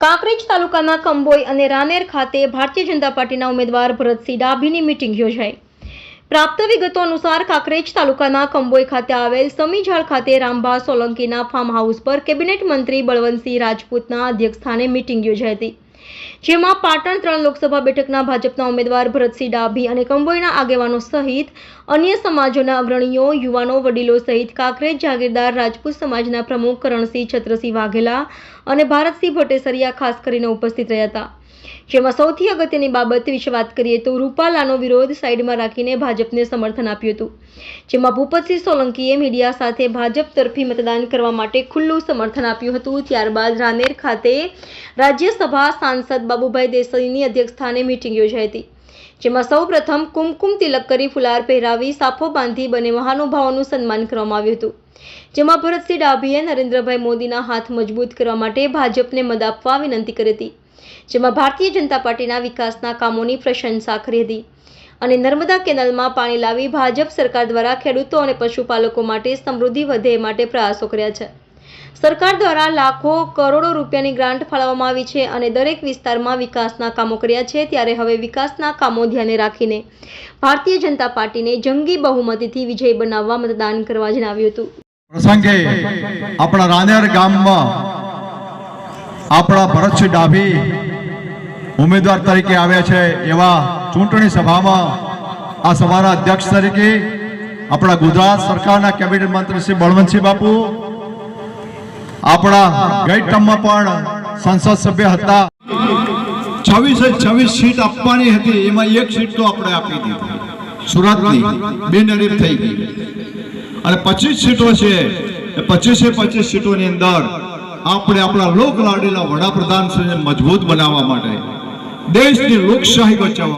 કાંકરેજ તાલુકાના કંબોઈ અને રાનેર ખાતે ભારતીય જનતા પાર્ટીના ઉમેદવાર ભરતસિંહ ડાભીની મિટિંગ યોજાઈ. પ્રાપ્ત વિગતો અનુસાર કાંકરેજ તાલુકાના કંબોઈ ખાતે આવેલ સમીઝાળ ખાતે રામભા સોલંકીના ફાર્મ હાઉસ પર કેબિનેટ મંત્રી બળવંતસિંહ રાજપૂતના અધ્યક્ષસ્થાને મિટિંગ યોજાઈ હતી. જેમાં પાટણ ત્રણ લોકસભા બેઠકના ભાજપના ઉમેદવાર ભરતસિંહ ડાભી અને કંબોઈના આગેવાનો સહિત અન્ય સમાજોના અગ્રણીઓ, યુવાનો, વડીલો સહિત કાંકરેજ જાગીરદાર રાજપૂત સમાજના પ્રમુખ કરણસિંહ છત્રસિંહ વાઘેલા અને ભારતસિંહ ભટ્ટેસરિયા ખાસ કરીને ઉપસ્થિત રહ્યા હતા. જેમાં સૌથી અગત્યની બાબત વિશે વાત કરીએ તો રૂપાલાનો વિરોધ સાઈડમાં રાખીને ભાજપને સમર્થન આપ્યું હતું. જેમાં ભૂપતસિંહ સોલંકીએ મીડિયા સાથે ભાજપ તરફી મતદાન કરવા માટે ખુલ્લું સમર્થન આપ્યું હતું. ત્યારબાદ રાનેર ખાતે રાજ્યસભા સાંસદ બાબુભાઈ દેસાઈની અધ્યક્ષસ્થાને મીટિંગ યોજાઈ હતી. જેમાં સૌ પ્રથમ કુમકુમ તિલક કરી ફુલાર પહેરાવી સાફો બાંધી બંને મહાનુભાવોનું સન્માન કરવામાં આવ્યું હતું. જેમાં ભરતસિંહ ડાભીએ નરેન્દ્રભાઈ મોદીના હાથ મજબૂત કરવા માટે ભાજપને મદ આપવા વિનંતી કરી હતી. જેમાં ભારતીય જનતા પાર્ટીના વિકાસના કામોની પ્રશંસા કરી હતી. અને નર્મદા કેનાલમાં પાણી લાવી ભાજપ સરકાર દ્વારા ખેડૂતો અને પશુપાલકો માટે સમૃદ્ધિ વધે માટે પ્રયાસો કર્યા છે. સરકાર દ્વારા લાખો કરોડો રૂપિયાની ગ્રાન્ટ ફાળવવામાં આવી છે અને દરેક વિસ્તારમાં વિકાસના કામો કર્યા છે, ત્યારે હવે વિકાસના કામો ધ્યાને રાખીને ભારતીય જનતા પાર્ટીને જંગી બહુમતીથી વિજય બનાવવા મતદાન કરવા જણાવ્યું હતું. પ્રસંગે આપણા રાનેર ગામમાં આપણા ભરતસિંહ ડાભી ઉમેદવાર તરીકે આવ્યા છે, એવા ચૂંટણી સભામાં આ સભાના અધ્યક્ષ તરીકે આપણા ગુજરાત સરકારના કેબિનેટ મંત્રી શ્રી બળવંતસિંહ બાપુ આપણા ગઈ પણ સંસદ સભ્ય હતા. છવ્વીસ છવ્વીસ સીટ આપવાની હતી, એમાં એક સીટ તો આપણે આપી દીધી. સુરતની બિનહરીફ થઈ ગઈ. અને પચીસ સીટો છે પચીસે પચીસ સીટોની અંદર આપણે આપણા લોક લાડેલા વડાપ્રધાન મજબૂત બનાવવા માટે દેશની લોકશાહી બચાવવા